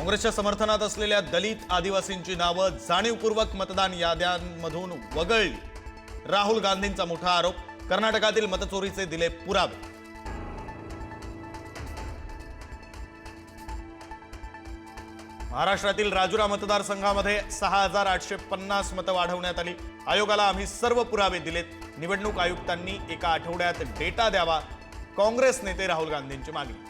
काँग्रेसच्या समर्थनात असलेल्या दलित आदिवासींची नावं जाणीवपूर्वक मतदान याद्यांमधून वगळली. राहुल गांधींचा मोठा आरोप कर्नाटकातील मतचोरीचे दिले पुरावे. महाराष्ट्रातील राजुरा मतदारसंघामध्ये सहा हजार आठशे पन्नास मतं वाढवण्यात आली. आयोगाला आम्ही सर्व पुरावे दिलेत. निवडणूक आयुक्तांनी एका आठवड्यात डेटा द्यावा काँग्रेस नेते राहुल गांधींची मागणी.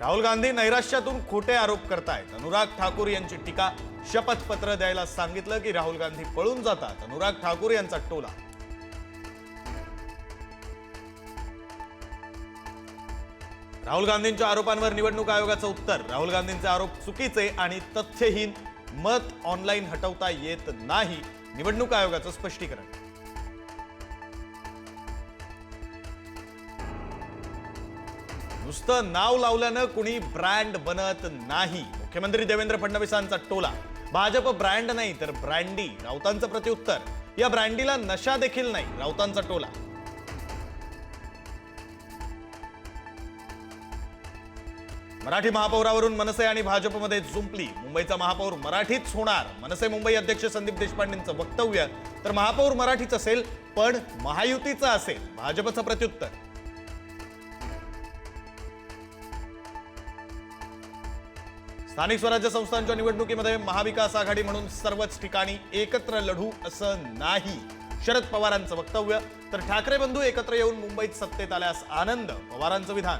राहुल गांधी नैराश्यातून खोटे आरोप करतायत. अनुराग ठाकूर यांची टीका शपथपत्र द्यायला सांगितलं की राहुल गांधी पळून जातात. अनुराग ठाकूर यांचा टोला. राहुल गांधींच्या आरोपांवर निवडणूक आयोगाचं उत्तर. राहुल गांधींचे आरोप चुकीचे आणि तथ्यहीन. मत ऑनलाईन हटवता येत नाही. निवडणूक आयोगाचं स्पष्टीकरण. नुसतं नाव लावल्यानं कुणी ब्रँड बनत नाही. मुख्यमंत्री देवेंद्र फडणवीसांचा टोला. भाजप ब्रँड नाही तर ब्रँडी. राऊतांचं प्रत्युत्तर. या ब्रँडीला नशा देखील नाही राऊतांचा टोला. मराठी महापौरावरून मनसे आणि भाजपमध्ये जुंपली. मुंबईचा महापौर मराठीच होणार. मनसे मुंबई अध्यक्ष संदीप देशपांडेंचं वक्तव्य. तर महापौर मराठीच असेल पण महायुतीचं असेल. भाजपचं प्रत्युत्तर. स्थानिक स्वराज्य संस्थांच्या निवडणुकीमध्ये महाविकास आघाडी म्हणून सर्वच ठिकाणी एकत्र लढू असं नाही. शरद पवारांचं वक्तव्य. तर ठाकरे बंधू एकत्र येऊन मुंबईत सत्तेत आल्यास आनंद पवारांचं विधान.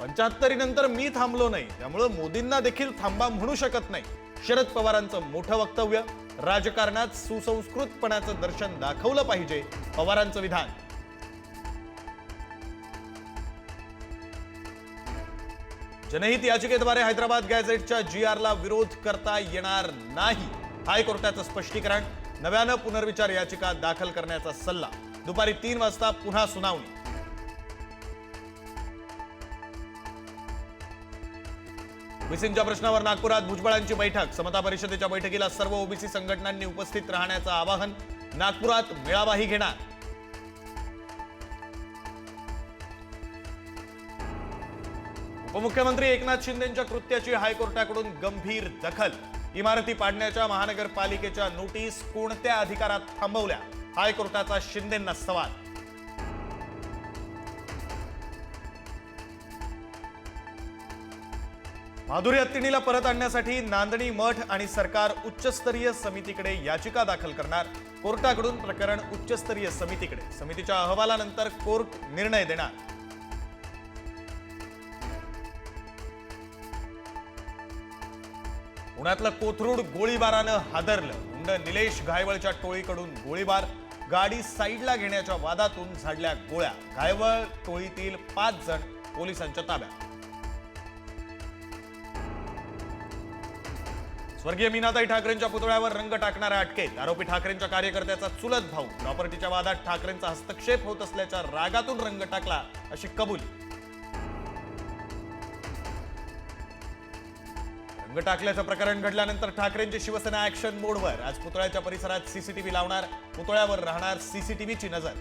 पंच्याहत्तरी नंतर मी थांबलो नाही. त्यामुळं मोदींना देखील थांबा म्हणू शकत नाही. शरद पवारांचं मोठं वक्तव्य. राजकारणात सुसंस्कृतपणाचं दर्शन दाखवलं पाहिजे. पवारांचं विधान. जनहित याचिकेद्वारे हैदराबाद गॅझेटच्या जी आरला विरोध करता येणार नाही. हायकोर्टाचं स्पष्टीकरण नव्यानं पुनर्विचार याचिका दाखल करण्याचा सल्ला. दुपारी तीन वाजता पुन्हा सुनावणी. ओबीसींच्या प्रश्नावर नागपुरात भुजबळांची बैठक. समता परिषदेच्या बैठकीला सर्व ओबीसी संघटनांनी उपस्थित राहण्याचं आवाहन. नागपुरात मेळावाही घेणार. उपमुख्यमंत्री एकनाथ शिंदेच्या कृत्याची हायकोर्टाकडून गंभीर दखल. इमारती पाडण्याच्या महानगरपालिकेच्या नोटीस कोणत्या अधिकारात थांबवल्या? हायकोर्टाचा शिंदेंना सवाल. माधुरी हत्तीणीला परत आणण्यासाठी नांदणी मठ आणि सरकार उच्चस्तरीय समितीकडे याचिका दाखल करणार. कोर्टाकडून प्रकरण उच्चस्तरीय समितीकडे. समितीच्या अहवालानंतर कोर्ट निर्णय देणार. पुण्यातलं कोथरूड गोळीबारानं हादरलं. गुंड निलेश घायवळच्या टोळीकडून गोळीबार. गाडी साईडला घेण्याच्या वादातून झाडल्या गोळ्या. घायवळ टोळीतील पाच जण पोलिसांच्या ताब्यात. स्वर्गीय मीनाताई ठाकरेंच्या पुतळ्यावर रंग टाकणाऱ्या अटकेत. आरोपी ठाकरेंच्या कार्यकर्त्याचा चुलत भाऊ. प्रॉपर्टीच्या वादात ठाकरेंचा हस्तक्षेप होत असल्याच्या रागातून रंग टाकला अशी कबुली. टाकल्याचं प्रकरण घडल्यानंतर ठाकरेंची शिवसेना ऍक्शन मोडवर. आज पुतळ्याच्या परिसरात सीसीटीव्ही लावणार पुतळ्यावर राहणार सीसीटीव्हीची नजर.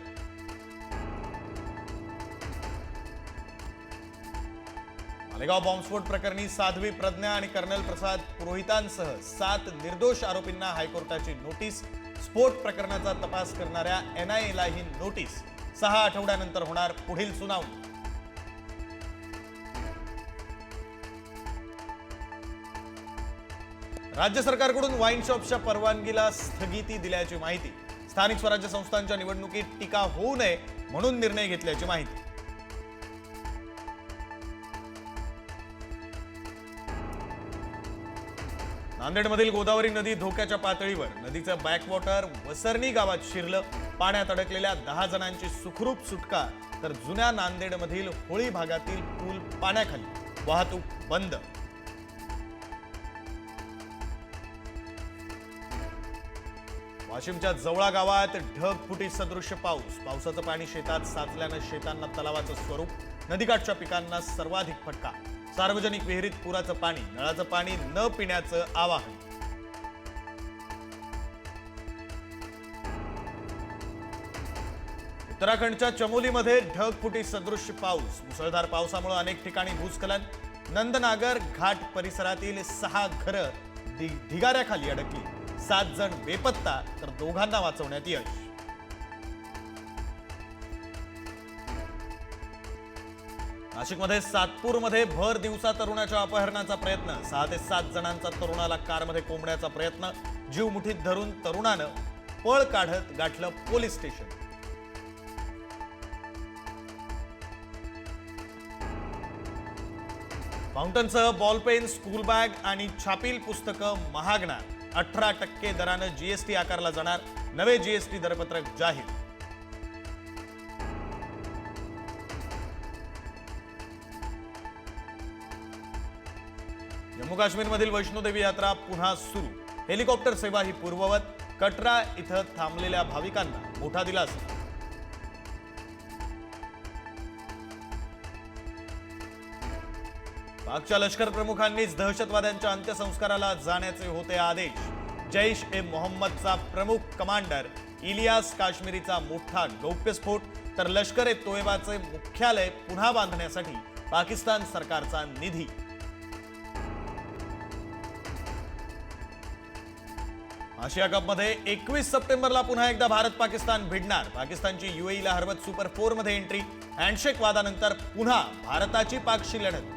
मालेगाव बॉम्बस्फोट प्रकरणी साध्वी प्रज्ञा आणि कर्नल प्रसाद पुरोहितांसह सात निर्दोष आरोपींना हायकोर्टाची नोटीस. स्फोट प्रकरणाचा तपास करणाऱ्या एनआयएला ही नोटीस. सहा आठवड्यानंतर होणार पुढील सुनावणी. राज्य सरकारकडून वाईन शॉपच्या परवानगीला स्थगिती दिल्याची माहिती. स्थानिक स्वराज्य संस्थांच्या निवडणुकीत टीका होऊ नये म्हणून निर्णय घेतल्याची माहिती. नांदेडमधील गोदावरी नदी धोक्याच्या पातळीवर. नदीचं बॅकवॉटर वसरणी गावात शिरलं. पाण्यात अडकलेल्या दहा जणांची सुखरूप सुटका. तर जुन्या नांदेडमधील होळी भागातील पूल पाण्याखाली. वाहतूक बंद. वाशिमच्या जवळा गावात ढगफुटी सदृश्य पाऊस. पावसाचं पाणी शेतात साचल्यानं शेतांना तलावाचं स्वरूप नदीकाठच्या पिकांना सर्वाधिक फटका. सार्वजनिक विहिरीत पुराचं पाणी नळाचं पाणी न पिण्याचं आवाहन. उत्तराखंडच्या चमोलीमध्ये ढगफुटी सदृश पाऊस. मुसळधार पावसामुळे अनेक ठिकाणी भूस्खलन. नंदनागर घाट परिसरातील सहा घरं ढिगाऱ्याखाली अडकली. सात जण बेपत्ता तर दोघांना वाचवण्यात यश. नाशिकमध्ये सातपूरमध्ये भर दिवसा तरुणाच्या अपहरणाचा प्रयत्न. सहा ते सात जणांचा तरुणाला कारमध्ये कोंबण्याचा प्रयत्न. जीव मुठीत धरून तरुणानं पळ काढत गाठलं पोलीस स्टेशन. फाउंटनसह बॉलपेन स्कूल बॅग आणि छापील पुस्तकं महागणार. अठरा टक्के दरानं जीएसटी आकारला जाणार. नवे जीएसटी दरपत्रक जाहीर. जम्मू काश्मीरमधील वैष्णोदेवी यात्रा पुन्हा सुरू. हेलिकॉप्टर सेवा ही पूर्ववत. कटरा इथं थांबलेल्या भाविकांना मोठा दिलासा. पाकच्या लष्कर प्रमुखांनीच दहशतवाद्यांच्या अंत्यसंस्काराला जाण्याचे होते आदेश. जैश ए मोहम्मदचा प्रमुख कमांडर इलियास काश्मीरीचा मोठा गौप्यस्फोट तर लष्कर ए तोयबाचे मुख्यालय पुन्हा बांधण्यासाठी पाकिस्तान सरकारचा निधी. आशिया कपमध्ये एकवीस सप्टेंबरला पुन्हा एकदा भारत पाकिस्तान भिडणार. पाकिस्तानची युएईला हरवत सुपर फोरमध्ये एंट्री हँडशेक वादानंतर पुन्हा भारताची पाकशी लढत.